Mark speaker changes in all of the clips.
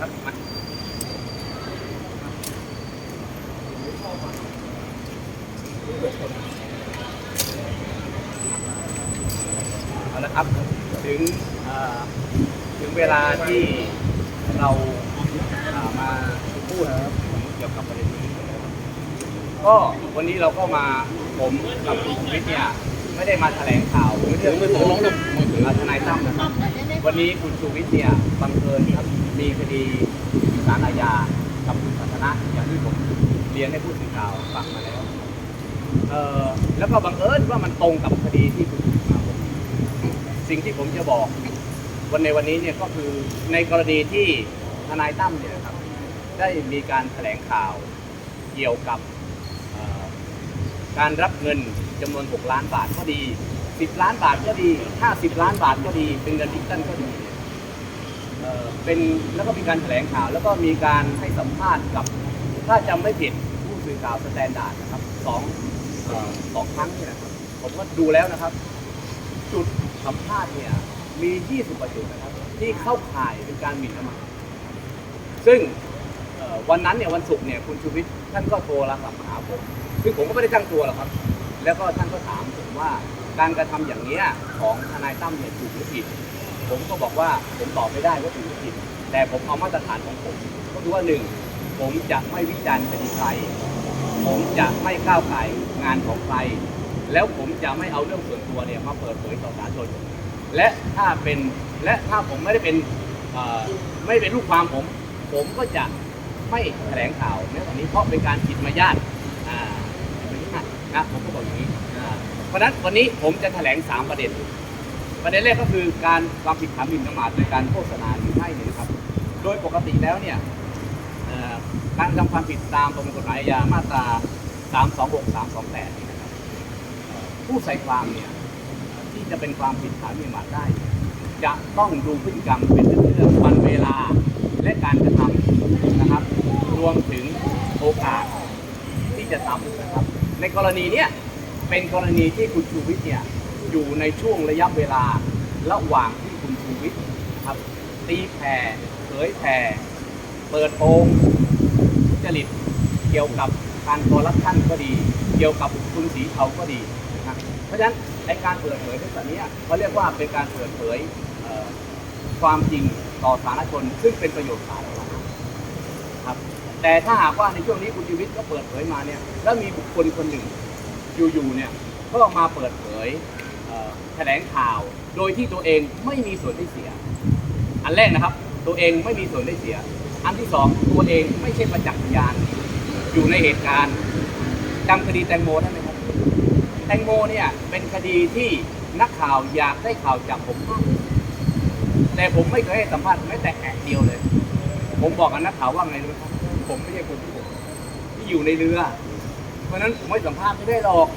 Speaker 1: ครับมาเอาละครับถึงถึงเวลาที่เรามาพูดเกี่ยวกับประเด็นนี้ ก็วันนี้เราก็มาผมกับคุณวิทย์เนี่ย ไม่ได้มาแถลงข่าวเรื่องของทนายตั้มนะครับวันนี้คุณชูวิทย์เนี่ยบังเอิญครับมีคดีสารอาญากับคุณสันทนะอย่างที่ผมเรียนให้ผู้สื่อข่าวฟังมาแล้วเอ่อแล้วก็บังเอิญว่ามันตรงกับคดีที่คุณชูวิทย์มาผมสิ่งที่ผมจะบอก วันในวันนี้เนี่ยก็คือในกรณีที่ทนายตั้มเนี่ยนะครับได้มีการแถลงข่าวเกี่ยวกับเอ่อการรับเงิน จำนวน 6 ล้านบาทก็ดี 10 ล้านบาทก็ดี 50 ล้านบาทก็ดี เป็นเงินดิจิตอลก็ดีเอ่อเป็นแล้วก็มีการแถลงข่าว แล้วก็มีการให้สัมภาษณ์กับถ้าจำไม่ผิดผู้สื่อข่าวสแตนดาร์ดนะครับสองสองครั้งนี่นะครับผมก็ดูแล้วนะครับ จุดสัมภาษณ์เนี่ยมี 20กว่าจุดนะครับ ที่เข้าข่ายเป็นการหมิ่นประมาทซึ่งวันนั้นเนี่ยวันศุกร์เนี่ยคุณชูวิทย์ท่านก็โทรศัพท์มาหาผมซึ่งผมก็ไม่ได้ตั้งตัวหรอกครับ แล้วก็ท่านก็ถามผมว่าการกระทำอย่างนี้ของทนายตั้มเนี่ยถูกหรือผิด ผมก็บอกว่าผมตอบไม่ได้ว่าถูกหรือผิด แต่ผมเอามาตรฐานของผมก็คือว่าหนึ่งผมจะไม่วิจารณ์คดีใคร ผมจะไม่ก้าวไก่งานของใคร แล้วผมจะไม่เอาเรื่องส่วนตัวเนี่ยมาเปิดเผยต่อสาธารณชนและถ้าเป็นและถ้าผมไม่ได้เป็นไม่เป็นลูกความผม ผมก็จะไม่แถลงข่าวในวันนี้เพราะเป็นการผิดมารยาทอ่า นะผมก็บอกอย่างนี้อ่าเพราะฉะนั้นวันนี้ผมจะแถลงสามประเด็น ประเด็นแรกก็คือการความผิดฐานหมิ่นประมาทโดยการโฆษณาหรือให้เนี่ยนะครับ โดยปกติแล้วเนี่ยการทำความผิดตามประมวลกฎหมายอาญามาตรา 326 328นี่นะครับผู้ใส่ความเนี่ยที่จะเป็นความผิดฐานหมิ่นประมาทได้ จะต้องดูพฤติกรรมเป็นเรื่องวันเวลาและการกระทำนะครับ รวมถึงโอกาสที่จะทำนะครับ ในกรณีเนี้ยเป็นกรณีที่คุณชูวิทย์เนี่ยอยู่ในช่วงระยะเวลาระหว่างที่คุณชูวิทย์ครับตีแผ่เผยแผ่เปิดโปงจริตเกี่ยวกับการคอร์รัปชันก็ดี เกี่ยวกับคุณสีเทาก็ดีนะเพราะฉะนั้นในการเปิดเผยในส่วนนี้เขาเรียกว่าเป็นการเปิดเผยความจริงต่อสาธารณชนซึ่งเป็นประโยชน์สาธารณ แต่ถ้าหากว่าในช่วงนี้คุณชีวิตก็เปิดเผยมาเนี่ยแล้วมีบุคคลคนหนึ่งอยู่ๆเนี่ยก็มาเปิดเผยแถลงข่าว โดยที่ตัวเองไม่มีส่วนได้เสีย อันแรกนะครับ ตัวเองไม่มีส่วนได้เสีย อันที่สองตัวเองไม่ใช่ประจักษ์พยานอยู่ในเหตุการณ์จำคดีแตงโมได้ไหมครับแตงโมเนี่ยเป็นคดีที่นักข่าวอยากได้ข่าวจากผมมากแต่ผมไม่เคยให้สัมภาษณ์แม้แต่แอะเดียวเลย ผมบอกกับนักข่าวว่าไงรู้ไหมครับ ผมไม่ใช่คนที่ผมที่อยู่ในเรือ เพราะนั้นผมไม่สัมภาษณ์ไม่ได้หรอก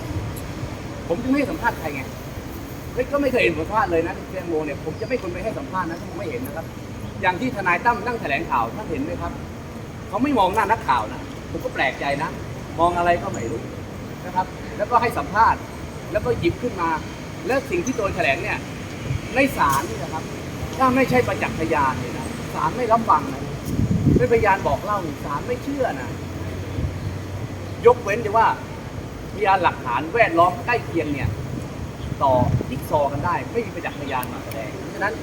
Speaker 1: ผมจะไม่ให้สัมภาษณ์ใครไงเฮ้ยก็ไม่เคยเห็นสัมภาษณ์เลยนะที่แตงโมเนี่ยผมจะไม่คนไปให้สัมภาษณ์นะถ้าผมไม่เห็นนะครับ อย่างที่ทนายตั้มนั่งแถลงข่าวท่านเห็นไหมครับเขาไม่มองหน้านักข่าวนะผมก็แปลกใจนะ มองอะไรก็ไม่รู้นะครับ แล้วก็ให้สัมภาษณ์ แล้วก็หยิบขึ้นมา แล้วสิ่งที่ตัวแถลงเนี่ยในศาลนี่นะครับ ถ้าไม่ใช่ประจักษ์พยานเนี่ยนะศาลไม่รับฟังนะ ไม่พยานบอกเล่านี่ศาลไม่เชื่อนะ ยกเว้นแต่ว่าพยานหลักฐานแวดล้อมใกล้เคียงเนี่ย ต่อจิ๊กซอกันได้ ไม่มีประจักษ์พยานมาแสดงเพราะฉะนั้น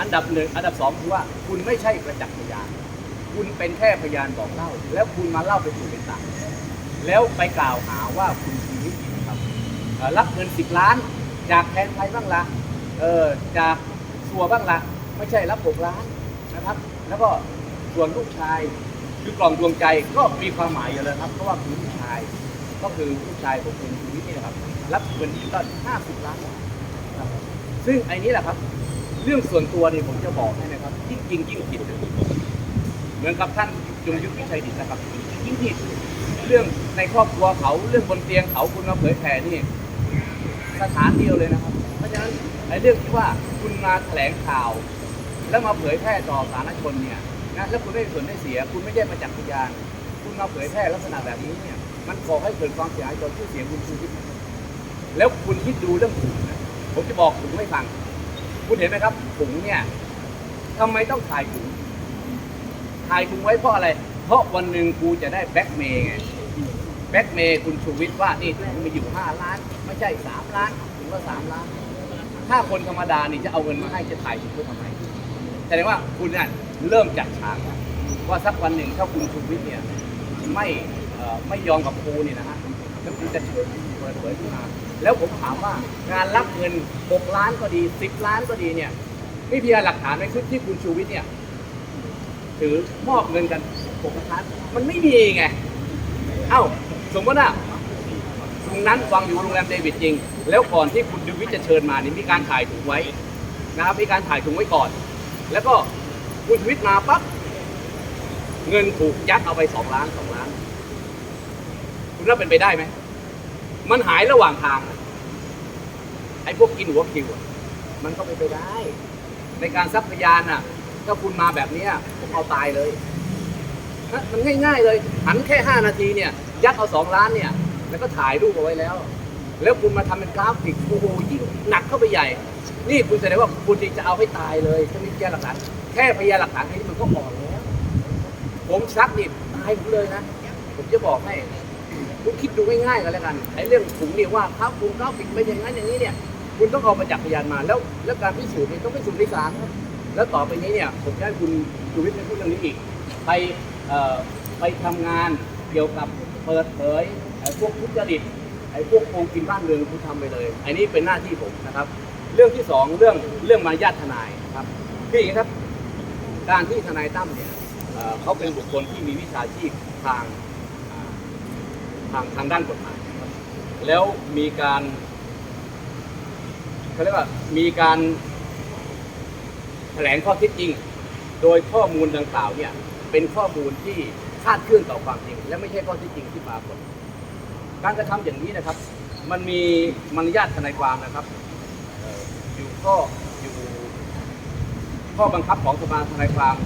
Speaker 1: อันดับหนึ่งอันดับสองคือว่าคุณไม่ใช่ประจักษ์พยาน คุณเป็นแค่พยานบอกเล่า แล้วคุณมาเล่าไปถูกเป็นตามแล้วไปกล่าวหาว่าคุณชีวิตครับรับเงินสิบล้าน จากแทนไทยบ้างละเออจากสัวบ้างละไม่ใช่รับหกล้านนะครับ แล้วก็ ส่วนลูกชายคือกล่องดวงใจก็มีความหมายอยู่แล้วครับ เพราะว่าคือลูกชาย ก็คือลูกชายของคุณชีวิตนี่นะครับ รับเงินดิจิตอล50 ล้านบาทครับซึ่งไอ้นี้แหละครับ เรื่องส่วนตัวนี่ผมจะบอกให้นะครับยิ่งจริงยิ่งผิดเหมือนกับท่านจงยุทธวิชัยดิตนะครับยิ่งผิดเรื่องในครอบครัวเขาเรื่องบนเตียงเขาคุณมาเผยแผ่นี่สถานเดียวเลยนะครับ เพราะฉะนั้นไอ้เรื่องที่ว่าคุณมาแถลงข่าว แล้วมาเผยแพร่ต่อสาธารณชนเนี่ย นะแล้วคุณไม่มีส่วนได้เสีย คุณไม่ได้ประจักพยาน คุณมาเผยแพร่ลักษณะแบบนี้เนี่ย มันก่อให้เกิดความเสียหายต่อชื่อเสียงคุณชูวิทย์แล้วคุณคิดดูเรื่องถุงนะผมจะบอกถุงให้ฟัง คุณเห็นไหมครับถุงเนี่ยทำไมต้องถ่ายถุงถ่ายถุงไว้เพราะอะไร เพราะวันหนึ่งกูจะได้แบ็กเมย์ไงแบ็กเมย์คุณชูวิทย์ว่านี่ถุงมีอยู่5ล้าน ไม่ใช่3ล้านถึงว่า3ล้าน ถ้าคนธรรมดานี่จะเอาเงินมาให้จะถ่ายถุงเพื่อทำไมแสดงว่าคุณเนี่ย เริ่มจัดฉากว่าสักวันหนึ่งถ้าคุณชูวิทย์เนี่ยไม่ไม่ยอมกับครูนี่นะฮะแล้วคุณจะเชิญเปิดเผยขึ้นมา แล้วผมถามว่างานรับเงิน 6 ล้านก็ดี 10 ล้านก็ดีเนี่ยไม่เพียงหลักฐานในคลิปที่คุณชูวิทย์เนี่ยถือมอบเงินกัน6ล้านมันไม่มีไง เอ้าสมมติว่าตรงนั้นวางอยู่โรงแรมเดวิดจริง แล้วก่อนที่คุณดูวิทย์จะเชิญมานี่มีการถ่ายถุงไว้นะครับมีการถ่ายถุงไว้ก่อน แล้วก็ คุณชูวิทย์มาปั๊บเงินถูกยัดเอาไปสองล้านสองล้าน คุณว่าเป็นไปได้ไหม มันหายระหว่างทาง ไอ้พวกกินหัวคิวมันก็เป็นไปได้ ในการซักพยานอะ ถ้าคุณมาแบบเนี้ยผมเอาตายเลยมันง่าย ๆ เลย หันแค่5นาทีเนี่ย ยัดเอา2ล้านเนี่ย แล้วก็ถ่ายรูปเอาไว้แล้ว แล้วคุณมาทำเป็นกราฟิกโอ้โหยิ่งหนักเข้าไปใหญ่ นี่คุณแสดงว่าคุณจะเอาให้ตายเลยถ้ามีพยานหลักฐานแค่พยานหลักฐานแค่นี้มันก็อ่อนแล้วผมซักนี่ตายผมเลยนะผมจะบอกให้คุณคิดดูง่ายๆกันแล้วกันไอ้เรื่องถุงนี่ว่าครับคุณกราฟิกไม่อย่างนั้นอย่างนี้เนี่ย คุณต้องเอามาจากพยานมาแล้ว แล้วการพิสูจน์นี่ต้องพิสูจน์ในศาลแล้วต่อไปนี้เนี่ยผมจะให้คุณชูวิทย์ไปพูดเรื่องนี้อีก ไปไปทำงานเกี่ยวกับเปิดเผยพวกทุจริต ไอ้พวกโกงกินบ้านเมืองคุณทำไปเลย อันนี้เป็นหน้าที่ผมนะครับ เรื่องที่สองเรื่องเรื่องมารยาททนายนะครับคืออย่างนี้ครับ การที่ทนายตั้มเนี่ยเขาเป็นบุคคลที่มีวิชาชีพทางทางทางด้านกฎหมายแล้วมีการเขาเรียกว่ามีการแถลงข้อเท็จจริง โดยข้อมูลดังกล่าวเนี่ยเป็นข้อมูลที่คาดเคลื่อนต่อความจริง และไม่ใช่ข้อเท็จจริงที่ปรากฏ การกระทำอย่างนี้นะครับ มันมีมารยาททนายความนะครับอยู่ข้ออยู่ข้อบังคับของสภาทนายความ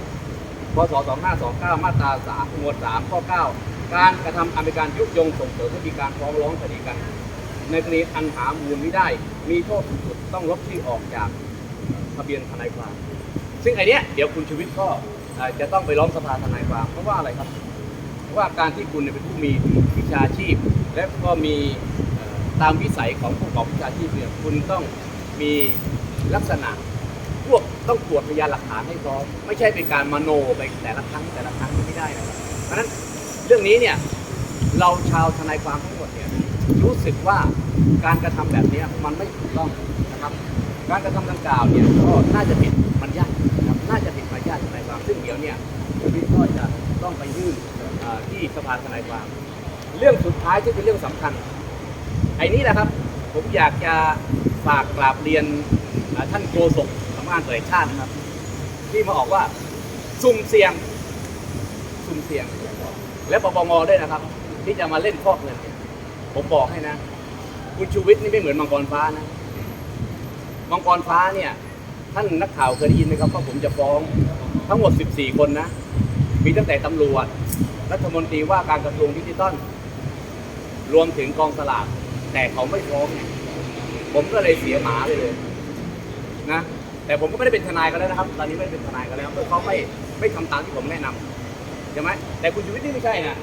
Speaker 1: พศ2529 มาตรา3หมวด3ข้อ 9 การกระทำอันเป็นการยุยงส่งเสริมให้มีการฟ้องร้องคดีกัน ในกรณีอันหามูลไม่ได้ มีโทษสูงสุดต้องลบชื่ออกจากทะเบียนทนายความ ซึ่งไอเนี้ยเดี๋ยวคุณชูวิทย์ก็จะต้องไปร้องสภาทนายความเพราะว่าอะไรครับ ว่าการที่คุณเป็นผู้มีวิชาชีพ และก็มีตามวิสัยของผู้ประกอบวิชาชีพเนี่ยคุณต้องมีลักษณะพวกต้องตรวจพยานหลักฐานให้พร้อมไม่ใช่เป็นการมโนไปแต่ละครั้งแต่ละครั้งไม่ได้นะครับเพราะฉะนั้นเรื่องนี้เนี่ยเราชาวทนายความทั้งหมดเนี่ยรู้สึกว่าการกระทำแบบนี้มันไม่ถูกต้องนะครับ การกระทำดังกล่าวเนี่ยก็น่าจะผิดมันยากนะครับน่าจะผิดมารยาททนายความซึ่งเดี๋ยวเนี่ยคุณก็จะต้องไปยื่น ที่สภาทนายความเรื่องสุดท้ายที่เป็นเรื่องสำคัญ ไอ้นี้แหละครับ ผมอยากจะฝากกราบเรียนท่านโฆษกสำนักงานตำรวจแห่งชาตินะครับ ที่มาออกว่าสุ่มเสี่ยง สุ่มเสี่ยง และปปงด้วยนะครับ ที่จะมาเล่นฟอกเงินเนี่ยผมบอกให้นะ คุณชูวิทย์นี่ไม่เหมือนมังกรฟ้านะ มังกรฟ้าเนี่ย ท่านนักข่าวเคยได้ยินไหมครับว่าผมจะฟ้อง ทั้งหมด 14 คนนะ มีตั้งแต่ตำรวจ รัฐมนตรีว่าการกระทรวงดิจิทัล รวมถึงกองสลาก แต่เขาไม่ฟ้องไงผมก็เลยเสียหมาไปเลยนะ แต่ผมก็ไม่ได้เป็นทนายกันแล้วนะครับ ตอนนี้ไม่ได้เป็นทนายกันแล้วเพราะเขาไม่ไม่ทำตามที่ผมแนะนำใช่ไหมแต่คุณชูวิทย์นี่ไม่ใช่นะ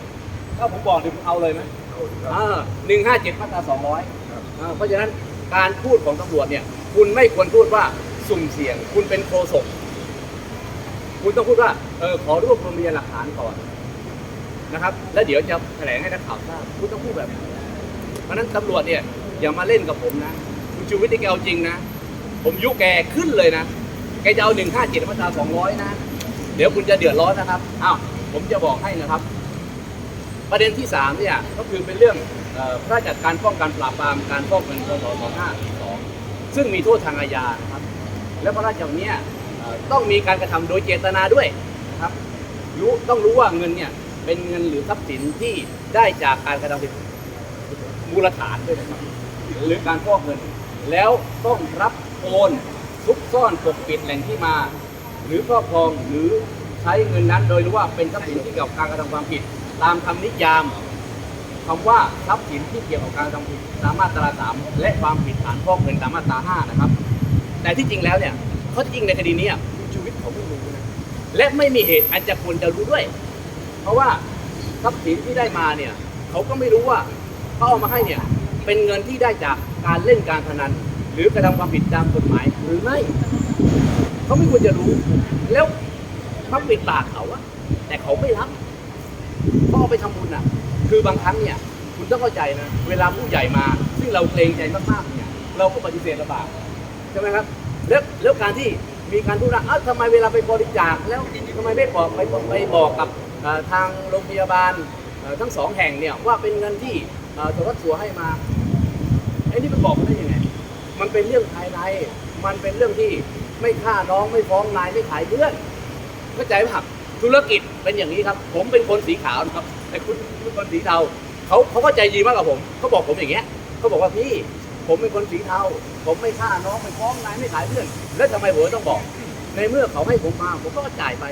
Speaker 1: ถ้าผมบอกเดี๋ยวผมเอาเลยไหมหนึ่งห้าเจ็ดมาตราสองร้อยเพราะฉะนั้นการพูดของตำรวจเนี่ย คุณไม่ควรพูดว่าสุ่มเสี่ยง คุณเป็นโฆษก คุณต้องพูดว่าเออขอรวบรวมพยานหลักฐานก่อนนะครับ แล้วเดี๋ยวจะแถลงให้นักข่าวทราบคุณต้องพูดแบบนั้นเพราะนั้นตำรวจเนี่ยอย่ามาเล่นกับผมนะคุณชูวิทย์นี่แกเอาจริงนะ ผมยุแกขึ้นเลยนะแกจะเอาหนึ่งห้าเจ็ดมาตราสองร้อยนะ เดี๋ยวคุณจะเดือดร้อนนะครับอ้าวผมจะบอกให้นะครับ ประเด็นที่สามเนี่ยก็คือเป็นเรื่องพระราชบัญญัติการป้องกันปราบปรามการฟอกเงินพศ2542ซึ่งมีโทษทางอาญานะครับ และพระราชบัญญัติเนี้ย ต้องมีการกระทำโดยเจตนาด้วยครับรู้ต้องรู้ว่าเงินเนี่ยเป็นเงินหรือทรัพย์สินที่ได้จากการกระทำผิดมูลฐานด้วยนะครับหรือการฟอกเงิน แล้วต้องรับโอนซุกซ่อนปกปิดแหล่งที่มา หรือครอบครองหรือใช้เงินนั้นโดยรู้ว่าเป็นทรัพย์สินที่เกี่ยวกับการกระทำความผิด ตามคำนิยามคำว่าทรัพย์สินที่เกี่ยวกับการกระทำผิดตามมาตราสามและความผิดฐานฟอกเงินตามมาตราห้านะครับ แต่ที่จริงแล้วเนี่ย ข้อเท็จริงในคดีนี้ชูวิทย์เขาไม่รู้นะและไม่มีเหตุอันจะควรจะรู้ด้วย เพราะว่าทรัพย์สินที่ได้มาเนี่ยเขาก็ไม่รู้ว่าเขาเอามาให้เนี่ยเป็นเงินที่ได้จากการเล่นการพนัน หรือกระทำความผิดตามกฎหมายหรือไม่เขาไม่ควรจะรู้ แล้วมาปิดปากเขาอะแต่เขาไม่รับเขาเอาไปทำบุญอะคือบางครั้งเนี่ย คุณต้องเข้าใจนะ เวลาผู้ใหญ่มา ซึ่งเราเกรงใจมากๆเนี่ย เราก็ปฏิเสธลำบากใช่ไหมครับ แล้วแล้วการที่มีการพูดว่าเอ้าทำไมเวลาไปบริจาคแล้วทำไมไม่บอกไปไปบอกกับทางโรงพยาบาลทั้งสองแห่งเนี่ยว่าเป็นเงินที่เอ่อสวัสดิ์สัวให้มาไอ้นี่มันบอกได้ยังไง มันเป็นเรื่องภายใน มันเป็นเรื่องที่ไม่ฆ่าน้องไม่ฟ้องนายไม่ขายเพื่อนเข้าใจไหมครับธุรกิจเป็นอย่างนี้ครับ ผมเป็นคนสีขาวนะครับไอ้คุณเป็นคนสีเทาเขาเขาก็ใจดีมากกับผมเขาบอกผมอย่างเงี้ยเขาบอกว่าพี่ ผมเป็นคนสีเทา ผมไม่ฆ่าน้องไม่ฟ้องนายไม่ขายเพื่อน แล้วทำไมผมต้องบอก ในเมื่อเขาให้ผมมา ผมก็จ่ายไป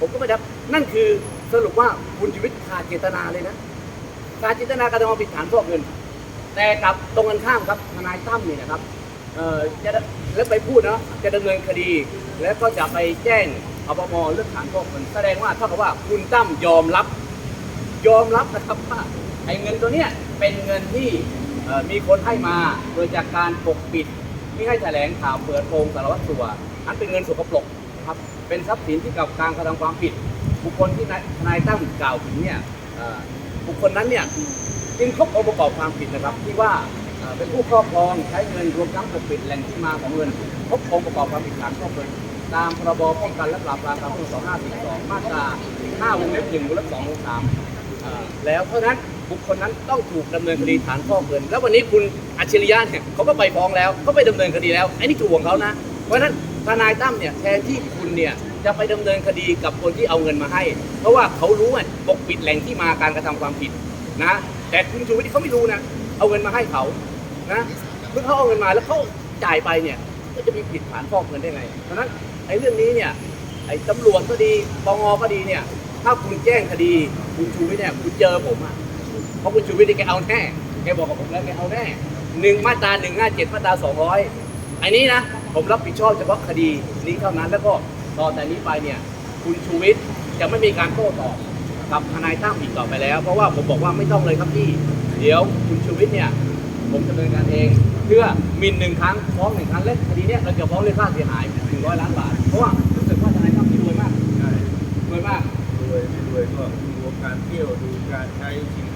Speaker 1: ผมก็ไม่ได้นั่นคือสรุปว่าคุณชีวิตขาดเจตนาเลยนะขาดเจตนาการทำความผิดฐานฟอกเงิน แต่กลับตรงกันข้ามครับทนายตั้มเนี่ยนะครับเอ่อจะแล้วไปพูดนะจะดำเนินคดี แล้วก็จะไปแจ้งอปมเรื่องฐานฟอกเงิน แสดงว่าเท่ากับว่าคุณตั้มยอมรับ ยอมรับนะครับว่าไอ้เงินตัวเนี้ยเป็นเงินที่ มีคนให้มาโดยจากการปกปิดไม่ให้แถลงข่าวเปิดโปงสารวัตรสัวอันเป็นเงินสกปรกนะครับเป็นทรัพย์สินที่กับการกระทำความผิด บุคคลที่นายทนายตั้มกล่าวถึงเนี่ยบุคคลนั้นเนี่ยจึงครบองค์ประกอบความผิดนะครับที่ว่าเป็นผู้ครอบครองใช้เงินรวมทั้งปกปิดแหล่งที่มาของเงินครบองค์ประกอบความผิดฐานฟอกเงินตามพรบป้องกันและปราบปรามการฟอกเงิน2542 มาตรา 5 วงเล็บ1วงเล็บ2วงเล็บ3แล้วเพราะนั้น บุคคลนั้นต้องถูกดำเนินคดีฐานฟอกเงิน แล้ววันนี้คุณอัจฉริยะเนี่ยเขาก็ไปฟ้องแล้วเขาไปดำเนินคดีแล้วไอ้นี่ถูกของเขานะ เพราะฉะนั้นทนายตั้มเนี่ยแทนที่คุณเนี่ยจะไปดำเนินคดีกับคนที่เอาเงินมาให้ เพราะว่าเขารู้ว่าปกปิดแหล่งที่มาการกระทำความผิดนะ แต่คุณชูวิทย์เขาไม่รู้นะเอาเงินมาให้เขานะเมื่อเขาเอาเงินมาแล้วเขาจ่ายไปเนี่ยก็จะมีผิดฐานฟอกเงินได้ไง เพราะนั้นไอ้เรื่องนี้เนี่ยไอ้ตำรวจก็ดีปงก็ดีเนี่ยถ้าคุณแจ้งคดีคุณชูวิทย์เนี่ยคุณเจอผมอะ เพราะคุณชูวิทย์นี่แกเอาแน่แกบอกกับผมแล้วแกเอาแน่หนึ่งมาตราหนึ่งห้าเจ็ดมาตราสองร้อยอันนี้นะผมรับผิดชอบเฉพาะคดีนี้เท่านั้นแล้วก็ต่อแต่นี้ไปเนี่ย คุณชูวิทย์จะไม่มีการโต้ตอบกับทนายตั้มอีกต่อไปแล้ว เพราะว่าผมบอกว่าไม่ต้องเลยครับพี่ เดี๋ยวคุณชูวิทย์เนี่ยผมดำเนินการเองเพื่อมินหนึ่งครั้งฟ้องหนึ่งครั้งและคดีเนี้ยเราจะฟ้องเรียกค่าเสียหายหนึ่งร้อยล้านบาทเพราะว่ารู้สึกว่าทนายตั้มนี่รวยมาก
Speaker 2: ใช่
Speaker 1: รวยมาก
Speaker 2: รวยไม่รวยก็รวมการเที่ยวดูการใช้ชีวิต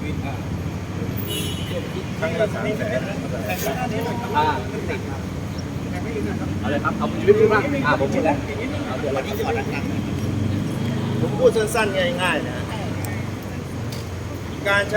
Speaker 2: ครั้งละสามแสน
Speaker 1: อ่าเอาเลยครับ เอาชีวิตพูดบ้างอ่าผมพูดแล้วเอาเดี๋ยวเราที่อดัง
Speaker 2: ผมพูดสั้นๆง่ายๆนะ การใช้